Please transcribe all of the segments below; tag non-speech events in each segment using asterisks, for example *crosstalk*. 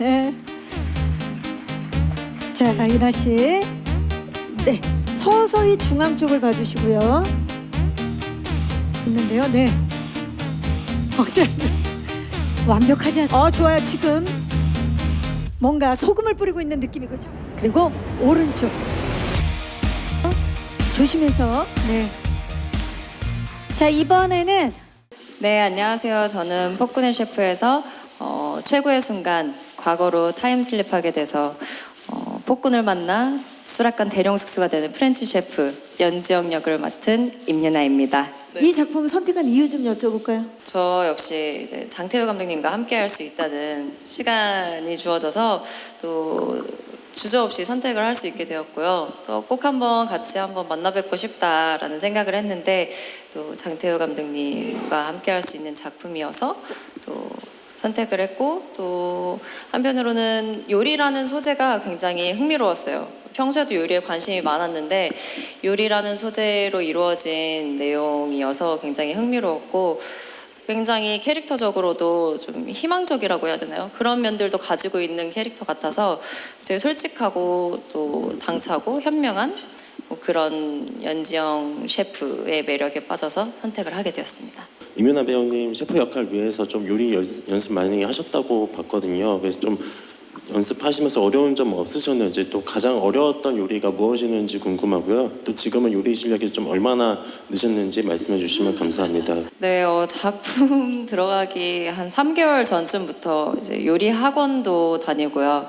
네. 자, 이나 씨. 네. 서서히 중앙 쪽을 봐주시고요. 있는데요. 네. 완벽하지 않... 어, 좋아요. 지금 뭔가 소금을 뿌리고 있는 느낌이 그죠? 그리고 오른쪽. 어? 조심해서. 네. 자, 이번에는 네, 안녕하세요. 저는 포크넬 셰프에서 어, 최고의 순간 과거로 타임슬립하게 돼서 어, 폭군을 만나 수락관 대령 숙수가 되는 프렌치 셰프 연지영 역을 맡은 임윤아입니다. 이 작품 선택한 이유 좀 여쭤볼까요? 저 역시 이제 장태호 감독님과 함께 할 수 있다는 시간이 주어져서 또 주저 없이 선택을 할 수 있게 되었고요. 또 꼭 한번 같이 한번 만나 뵙고 싶다라는 생각을 했는데 또 장태호 감독님과 함께 할 수 있는 작품이어서 또 선택을 했고 또 한편으로는 요리라는 소재가 굉장히 흥미로웠어요. 평소에도 요리에 관심이 많았는데 요리라는 소재로 이루어진 내용이어서 굉장히 흥미로웠고 굉장히 캐릭터적으로도 좀 희망적이라고 해야 되나요? 그런 면들도 가지고 있는 캐릭터 같아서 되게 솔직하고 또 당차고 현명한 뭐 그런 연지영 셰프의 매력에 빠져서 선택을 하게 되었습니다. 이면아 배우님 셰프 역할 위해서 좀 요리 연- 연습 많이 하셨다고 봤거든요. 그래서 좀 연습하시면서 어려운 점 없으셨는지 또 가장 어려웠던 요리가 무엇이는지 궁금하고요. 또 지금은 요리 실력이 좀 얼마나 느셨는지 말씀해 주시면 감사합니다. 네, 어, 작품 *laughs* 들어가기 한 3개월 전쯤부터 이제 요리 학원도 다니고요.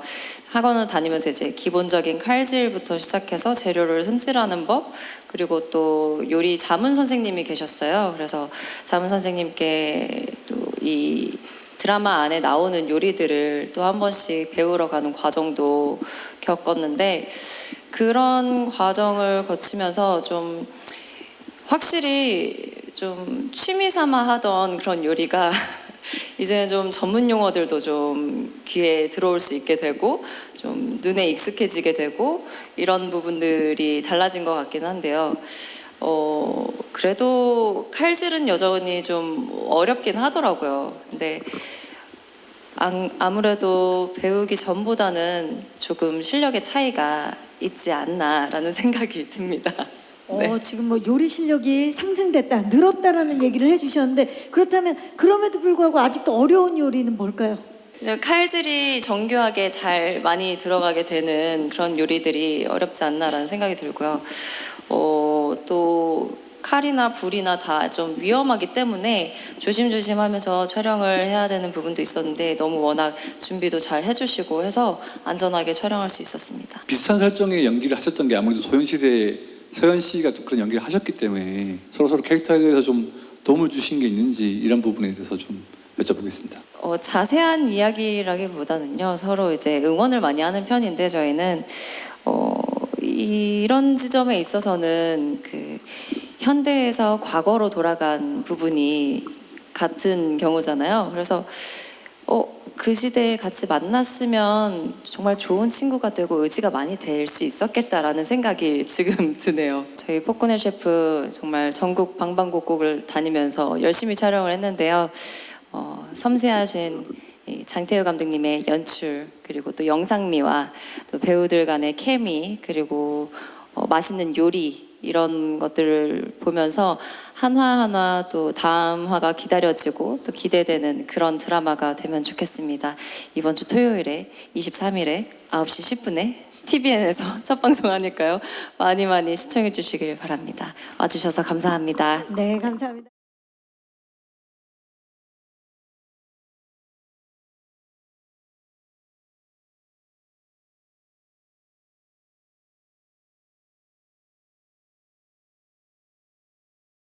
학원을 다니면서 이제 기본적인 칼질부터 시작해서 재료를 손질하는 법, 그리고 또 요리 자문 선생님이 계셨어요. 그래서 자문 선생님께 또이 드라마 안에 나오는 요리들을 또 한 번씩 배우러 가는 과정도 겪었는데 그런 과정을 거치면서 좀 확실히 좀 취미 삼아 하던 그런 요리가 *laughs* 이제는 좀 전문 용어들도 좀 귀에 들어올 수 있게 되고 좀 눈에 익숙해지게 되고 이런 부분들이 달라진 것 같긴 한데요. 어, 그래도 칼질은 여전히 좀 어렵긴 하더라고요. 근데 안- 아무래도 배우기 전보다는 조금 실력의 차이가 있지 않나라는 *laughs* 생각이 듭니다. 네. 어, 지금 뭐 요리 실력이 상승됐다, 늘었다라는 얘기를 해주셨는데 그렇다면 그럼에도 불구하고 아직도 어려운 요리는 뭘까요? 칼질이 정교하게 잘 많이 들어가게 되는 그런 요리들이 어렵지 않나라는 생각이 들고요. 어, 또 칼이나 불이나 다 좀 위험하기 때문에 조심조심 하면서 촬영을 해야 되는 부분도 있었는데 너무 워낙 준비도 잘 해주시고 해서 안전하게 촬영할 수 있었습니다. 비슷한 설정의 연기를 하셨던 게 아무래도 소연 시대 서현 씨가 또 그런 연기를 하셨기 때문에 서로 서로 캐릭터에 대해서 좀 도움을 주신 게 있는지 이런 부분에 대해서 좀 여쭤보겠습니다. 어, 자세한 이야기라기보다는요 서로 이제 응원을 많이 하는 편인데 저희는 어, 이런 지점에 있어서는 그 현대에서 과거로 돌아간 부분이 같은 경우잖아요. 그래서 어, 그 시대에 같이 만났으면 정말 좋은 친구가 되고 의지가 많이 될 수 있었겠다라는 생각이 지금 *laughs* 드네요. 저희 포크넬 셰프 정말 전국 방방곡곡을 다니면서 열심히 촬영을 했는데요. 어, 섬세하신 이 장태호 감독님의 연출 그리고 또 영상미와 또 배우들 간의 케미 그리고 어, 맛있는 요리 이런 것들을 보면서 한화 하나 또 다음 화가 기다려지고 또 기대되는 그런 드라마가 되면 좋겠습니다. 이번 주 토요일에 23일에 9시 10분에 TVN에서 첫 방송하니까요. 많이 많이 시청해 주시길 바랍니다. 와주셔서 감사합니다. 네, 감사합니다.